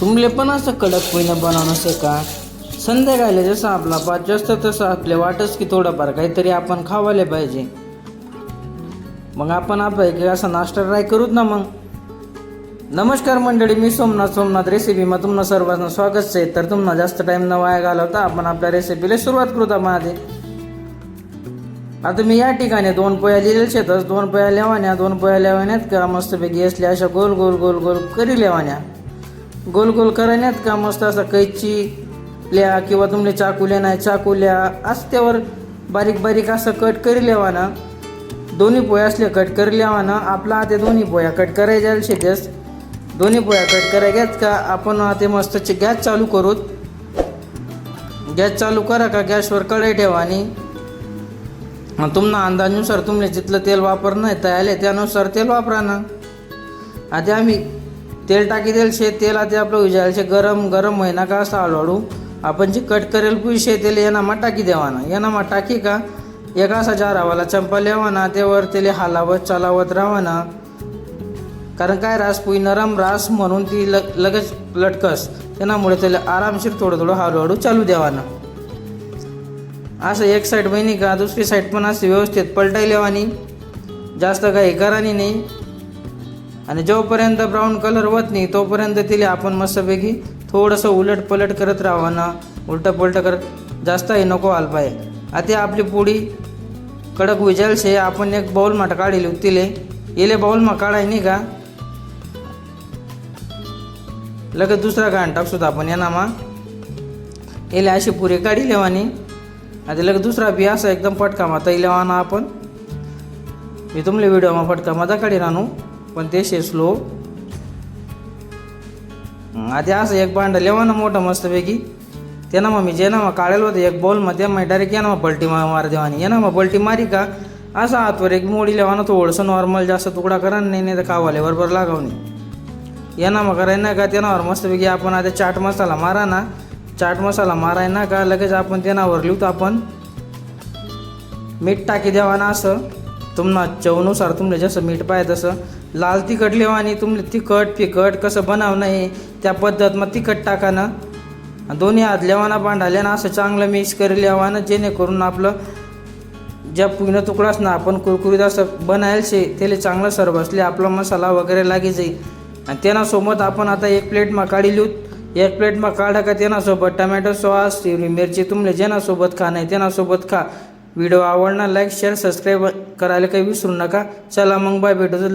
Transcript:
तुमले पण असं कडक पहिनं बनवणं से का संध्याकाळी जसं आपला पाच वाजता तसं आपले वाटच की थोडंफार काहीतरी आपण खावायला पाहिजे. मग आपण आपलं असा नाश्ता ट्राय करूच ना मग. नमस्कार मंडळी मी सोमनाथ सोमनाथ रेसिपीमा तुम्हाला सर्वांना स्वागत आहे. तर तुम्हाला जास्त टाईम न वाया घालवता आपण आपल्या रेसिपीला सुरुवात करू माझे. आता मी या ठिकाणी दोन पोया लिहिलेल्या शेतच दोन पोया लेवाण्या दोन पोया लेवाण्यात का मस्तपैकी असल्या अशा गोल गोल गोल गोल करी लेवाण्या गोल गोल करण्यात का मस्त असं कैची ल्या किंवा तुमले चाकूल्या नाही चाकुल्या असत्यावर बारीक बारीक असं कट करी लेवाना दोन्ही पोया असले कट करी लेवाना आपला ते दोन्ही पोया कट करायच्या शेतेस दोन्ही पोया कट करायच्यात का आपण ते मस्त गॅस चालू करूत. गॅस चालू करा का गॅसवर कढई ठेवा आणि तुमना तुम्हाला अंदाजनुसार तुमले जिथलं तेल वापरणं आहे आले त्यानुसार तेल वापरा ना आधी आम्ही तेल टाकी देल शे तेल आधी आपलं उजायला शे गरम गरम महिना का असं हळूहळू आपण जे कट करेल पुशे तेल येना मा टाकी देवाना. येना मा टाकी का? एक असा जार हवाला चंपा लेवाना त्यावर तेले हालावत चालावत राहावं कारण काय रास पुई नरम रास म्हणून ती ल लगेच लटकस. त्यामुळे त्याला आरामशीर थोडं थोडं हळूहळू चालू द्यावाना असं एक साईड बहिणी का? दुसरी साईड पण असं व्यवस्थित पलटाई लेवानी जास्त काही करानी नाही. आणि जोपर्यंत ब्राऊन कलर होत नाही तोपर्यंत तिला आपण मस्तपैकी थोडंसं उलट पलट करत राहावं ना उलटं पलटं करत जास्तही नको आल पाहिजे. आता आपली पोळी कडक विजाल शे आपण एक बाऊलमा काढली तिले. येले बाऊलमा काढाय नाही का? लगेच दुसरा घाण टाकसोत आपण यांना मा. येले अशी पुरी काढी लेवानी आता लगेच दुसरा बी असा एकदम पटका माता इलेवाना आपण. मी तुमले व्हिडिओमा पटका माता काढी राहू पण ते शे स्लो आधी असं एक भांडं लेवाना मोठं मस्तपैकी. त्यानं मग मी जे ना मग काढेल होतं एक बॉलमध्ये मग डायरेक्ट येणं मग पलटी मार देवानी. येणं मग पलटी मारी का? असं हातवर एक मोडी लेवाना थोडंसं नॉर्मल जास्त तुकडा करा नाही नाही तर कावाले बरोबर लागावणे येणं मग करायला ना का त्यानावर मस्तपैकी आपण आता चाट मसाला मारा ना चाट मसाला माराय ना का लगेच आपण तेनावर लिहतो आपण. मीठ टाकी द्यावा ना असं. तुम्हाला चवनुसार तुमले जसं मीठ पाहिजे तसं. लाल तिखट लिवा आणि तुमले तिखट फिकट कसं बनावं नाही त्या पद्धत मग तिखट टाका ना. दोन्ही हात लेवाना बांधाले ना असं चांगलं मिक्स करी लेवानं जेणेकरून आपलं ज्या पुईनं तुकडाच ना आपण कुरकुरीत असं बनायला शे त्याला चांगलं सर बसले आपला मसाला वगैरे लागे जाईल आणि त्यांनासोबत आपण आता एक प्लेट काढी लिहूत एक प्लेटमा काढा का त्यांनासोबत टमॅटो सॉस हिरवी मिरची तुमले जेनासोबत खा नाही त्यांनासोबत खा. व्हिडिओ आवडणार लाईक शेअर सबस्क्राईब करायला काही विसरू नका. चला मग बाय भेटतो लवकर